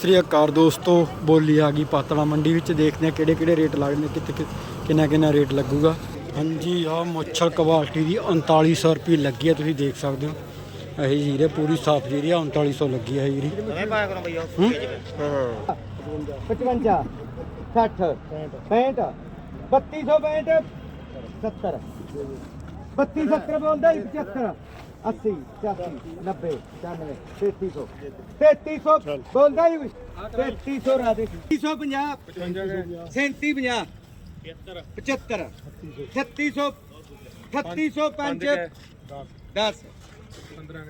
ਸ੍ਰੀ ਅਕਾਲ ਦੋਸਤੋ, ਬੋਲੀ ਆ ਗਈ ਪਾਤਲਾ ਮੰਡੀ ਵਿੱਚ। ਦੇਖਦੇ ਆ ਕਿਹੜੇ ਕਿਹੜੇ ਰੇਟ ਲੱਗਦੇ ਕਿਤੇ ਕਿੰਨਾ ਕਿੰਨਾ ਰੇਟ ਲੱਗੂਗਾ। ਹਾਂਜੀ, ਆ ਮੁੱਛਲ ਕੁਆਲਿਟੀ ਦੀ 3900 ਰੁਪਏ ਲੱਗੀ ਆ, ਤੁਸੀਂ ਦੇਖ ਸਕਦੇ ਹੋ। ਇਹ ਜੀਰੇ ਪੂਰੀ ਸਾਫ਼ ਜੀਰੀ ਆ 3900 ਲੱਗੀ ਆ ਇਹ ਜੀਰੀ ਹੂੰ? 55 60 65 3265 70 32 70 ਬੋਲਦਾ 75 80 85 90 95 3300 3300 ਬੋਲਦਾ ਹੀ 3300 ਰਾ ਦੇ 350 3750 75 3600 3605 10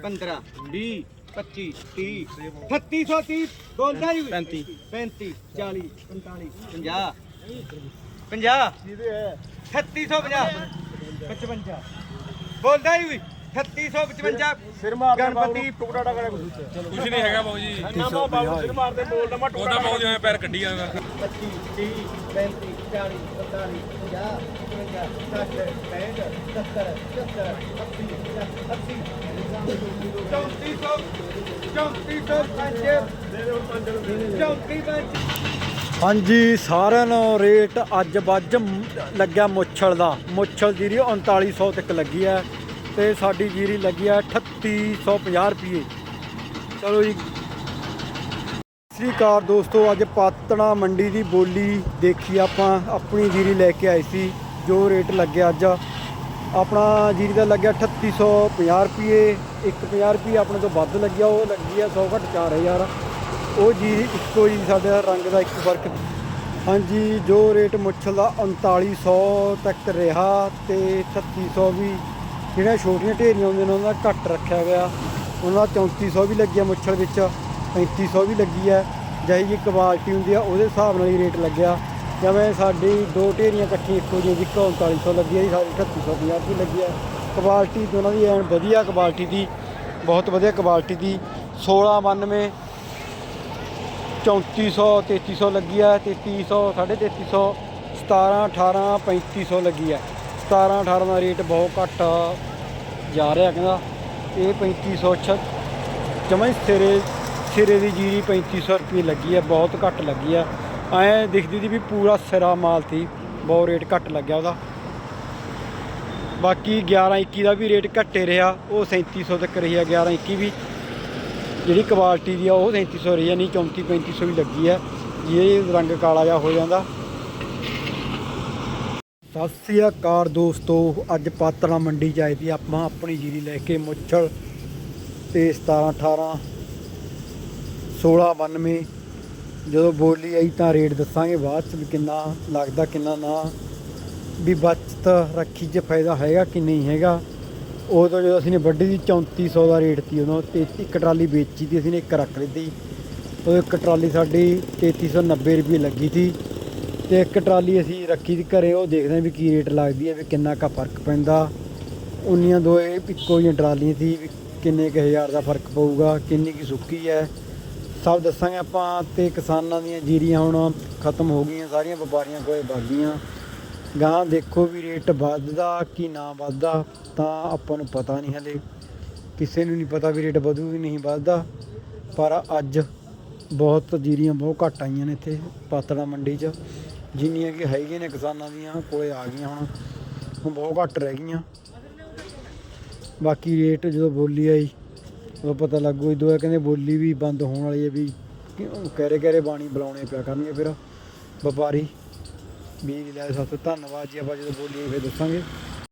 15 20 25 30 3630 ਬੋਲਦਾ ਹੀ 35 35 40 45 50 50 3650 55 ਬੋਲਦਾ ਹੀ 3655 ਸਿਰ ਮਾਰ ਗਣਪਤੀ ਟੁਕੜਾ ਟਕੜਾ ਕੁਝ ਕੁਝ ਨਹੀਂ ਹੈਗਾ ਬਾਊ ਜੀ। ਨਾ ਬਾਬੂ ਸਿਰ ਮਾਰਦੇ ਬੋਲ ਨਾ ਉਹਦਾ ਬਾਊ ਜਿਵੇਂ ਪੈਰ ਕੱਢੀ ਜਾਂਦਾ। 25 30 35 40 45 50 55 60 65 70 70 80 80 ਹਾਂਜੀ ਸਾਰਿਆਂ ਨੂੰ ਰੇਟ ਅੱਜ ਵੱਜ ਲੱਗਿਆ ਮੁੱਛਲ ਦਾ। ਮੁੱਛਲ ਜੀਰੀ 3900 ਤੱਕ ਲੱਗੀ ਹੈ। ਤੇ ਸਾਡੀ ਜੀਰੀ ਲੱਗੀ ਹੈ 3850 ਰੁਪਏ ਚਲੋ ਜੀ। ਸ੍ਰੀ ਅਕਾਲ ਦੋਸਤੋ, ਅੱਜ ਪਾਤਣਾ ਮੰਡੀ ਦੀ ਬੋਲੀ ਦੇਖੀ ਆਪਾਂ, ਆਪਣੀ ਜੀਰੀ ਲੈ ਕੇ ਆਏ ਸੀ, ਜੋ ਰੇਟ ਲੱਗਿਆ ਅੱਜ। ਆਪਣਾ ਜੀਰੀ ਦਾ ਲੱਗਿਆ 3850 ਰੁਪਏ 150 ਰੁਪਏ ਆਪਣੇ ਤੋਂ ਵੱਧ ਲੱਗਿਆ, ਉਹ ਲੱਗੀ ਆ 100 ਘੱਟ 4000 ਉਹ ਜੀਰੀ ਇੱਕੋ ਹੀ ਸਾਡੇ ਰੰਗ ਦਾ ਇੱਕ ਫ਼ਰਕ। ਹਾਂਜੀ, ਜੋ ਰੇਟ ਮੁੱਛਲ ਦਾ 3900 ਤੱਕ ਰਿਹਾ ਤੇ 3600 ਵੀ ਜਿਹੜੀਆਂ ਛੋਟੀਆਂ ਢੇਰੀਆਂ ਹੁੰਦੀਆਂ ਨੇ, ਉਹਨਾਂ ਦਾ ਘੱਟ ਰੱਖਿਆ ਗਿਆ। ਉਹਨਾਂ ਦਾ 3400 ਵੀ ਲੱਗਿਆ ਮੁੱਛਲ ਵਿੱਚ 3500 ਵੀ ਲੱਗੀ ਹੈ ਜਿਹੀ ਜੀ ਕੁਆਲਿਟੀ ਹੁੰਦੀ ਆ, ਉਹਦੇ ਹਿਸਾਬ ਨਾਲ ਹੀ ਰੇਟ ਲੱਗਿਆ। ਜਿਵੇਂ ਸਾਡੀ ਦੋ ਢੇਰੀਆਂ ਇਕੱਠੀਆਂ, ਇੱਕੋ ਜਿਹੀ ਇੱਕ 3900 ਲੱਗੀ ਹੈ ਜੀ, ਸਾਡੀ 3850 ਵੀ ਲੱਗੀ ਹੈ ਕੁਆਲਿਟੀ ਦੋਨਾਂ ਦੀ ਐਨ ਵਧੀਆ ਕੁਆਲਿਟੀ ਦੀ, ਬਹੁਤ ਵਧੀਆ ਕੁਆਲਿਟੀ ਦੀ 1692 3400 3300 ਲੱਗੀ ਹੈ 3300 3350 17 18 3500 ਲੱਗੀ ਹੈ 17 18 ਦਾ ਰੇਟ ਬਹੁਤ ਘੱਟ ਜਾ ਰਿਹਾ ਕਹਿੰਦਾ, ਇਹ 3500 ਛ ਜਮਾਂ ਸਿਰੇ ਸਿਰੇ ਦੀ ਜੀਰੀ 3500 ਰੁਪਏ ਲੱਗੀ ਹੈ ਬਹੁਤ ਘੱਟ ਲੱਗੀ ਹੈ ਐਂ ਦਿਖਦੀ ਦੀ ਵੀ ਪੂਰਾ ਸਿਰਾ ਮਾਲ ਸੀ, ਬਹੁਤ ਰੇਟ ਘੱਟ ਲੱਗਿਆ ਉਹਦਾ। ਬਾਕੀ 11 21 ਦਾ ਵੀ ਰੇਟ ਘੱਟੇ ਰਿਹਾ, ਉਹ 3700 ਤੱਕ ਰਹੀ ਆ 11 21 ਵੀ। ਜਿਹੜੀ ਕੁਆਲਿਟੀ ਦੀ ਆ, ਉਹ 3700 ਰਹੀ ਹੈ ਨਹੀਂ 34 3500 ਵੀ ਲੱਗੀ ਹੈ ਇਹ ਰੰਗ ਕਾਲਾ ਜਿਹਾ ਹੋ ਜਾਂਦਾ ਸਤਿ ਸ੍ਰੀ ਅਕਾਲ ਦੋਸਤੋ, ਅੱਜ ਪਾਤੜਾ ਮੰਡੀ ਚ ਆਏ ਸੀ ਆਪਾਂ ਆਪਣੀ ਜੀਰੀ ਲੈ ਕੇ ਮੁੱਛਲ ਤੇ 17 18 16 92 ਜਦੋਂ ਬੋਲੀ ਆਈ ਤਾਂ ਰੇਟ ਦੱਸਾਂਗੇ, ਬਾਅਦ ਚ ਵੀ ਕਿੰਨਾ ਲੱਗਦਾ, ਕਿੰਨਾ ਨਾ। ਵੀ ਬਚਤ ਰੱਖੀ 'ਚ ਫਾਇਦਾ ਹੈਗਾ ਕਿ ਨਹੀਂ ਹੈਗਾ? ਉਦੋਂ ਜਦੋਂ ਅਸੀਂ ਨੇ ਵੱਡੀ ਦੀ 3400 ਦਾ ਰੇਟ ਸੀ, ਉਦੋਂ ਤੇ ਇੱਕ ਟਰਾਲੀ ਵੇਚੀ ਤੀ ਅਸੀਂ ਨੇ ਇੱਕ ਰੱਖ ਲਈ ਉਹ ਇੱਕ ਟਰਾਲੀ ਸਾਡੀ 3390 ਰੁਪਏ ਲੱਗੀ ਸੀ। ਤੇ ਇੱਕ ਟਰਾਲੀ ਅਸੀਂ ਰੱਖੀ ਦੀ ਘਰੇ, ਉਹ ਦੇਖਦੇ ਹਾਂ ਵੀ ਕੀ ਰੇਟ ਲੱਗਦੀ ਹੈ, ਵੀ ਕਿੰਨਾ ਕਾ ਫ਼ਰਕ ਪੈਂਦਾ। ਉਨੀਆਂ ਦੋ ਇੱਕੋ ਜਿਹੀਆਂ ਟਰਾਲੀਆਂ ਸੀ, ਵੀ ਕਿੰਨੇ ਕੁ ਹਜ਼ਾਰ ਦਾ ਫ਼ਰਕ ਪਊਗਾ, ਕਿੰਨੀ ਕੀ ਸੁੱਕੀ ਹੈ। ਸਭ ਦੱਸਾਂਗੇ ਆਪਾਂ ਤੇ ਕਿਸਾਨਾਂ ਦੀਆਂ ਜੀਰੀਆਂ ਹੁਣ ਖਤਮ ਹੋ ਗਈਆਂ, ਸਾਰੀਆਂ ਵਪਾਰੀਆਂ ਕੋਲੇ ਬਾਗੀਆਂ ਗਾਂ ਦੇਖੋ ਵੀ ਰੇਟ ਵੱਧਦਾ ਕਿ ਨਾ ਵੱਧਦਾ, ਤਾਂ ਆਪਾਂ ਨੂੰ ਪਤਾ ਨਹੀਂ ਹਲੇ। ਕਿਸੇ ਨੂੰ ਨਹੀਂ ਪਤਾ ਵੀ ਰੇਟ ਵਧੂ ਵੀ ਨਹੀਂ ਵੱਧਦਾ, ਪਰ ਅੱਜ ਬਹੁਤ ਜੀਰੀਆਂ ਬਹੁਤ ਘੱਟ ਆਈਆਂ ਨੇ ਇੱਥੇ ਪਾਤੜਾ ਮੰਡੀ 'ਚ। ਜਿੰਨੀਆਂ ਕਿ ਹੈਗੀਆਂ ਨੇ ਕਿਸਾਨਾਂ ਦੀਆਂ, ਕੋਲੇ ਆ ਗਈਆਂ ਹੁਣ। ਹੁਣ ਬਹੁਤ ਘੱਟ ਰਹਿ ਗਈਆਂ। ਬਾਕੀ ਰੇਟ ਜਦੋਂ ਬੋਲੀ ਆਈ ਉਹ ਪਤਾ ਲੱਗੂ ਇਦੋਂ ਇਹ ਕਹਿੰਦੇ ਬੋਲੀ ਵੀ ਬੰਦ ਹੋਣ ਵਾਲੀ ਹੈ ਵੀ ਕਹਿਰੇ ਕਹਿਰੇ ਬਾਣੀ ਬੁਲਾਉਣੇ ਪਿਆ ਕਰਨਗੇ ਫਿਰ। ਵਪਾਰੀ, ਬੀਜ ਲੈ ਸਤਿ, ਧੰਨਵਾਦ ਜੀ, ਆਪਾਂ ਜਦੋਂ ਬੋਲੀ ਫਿਰ ਦੱਸਾਂਗੇ।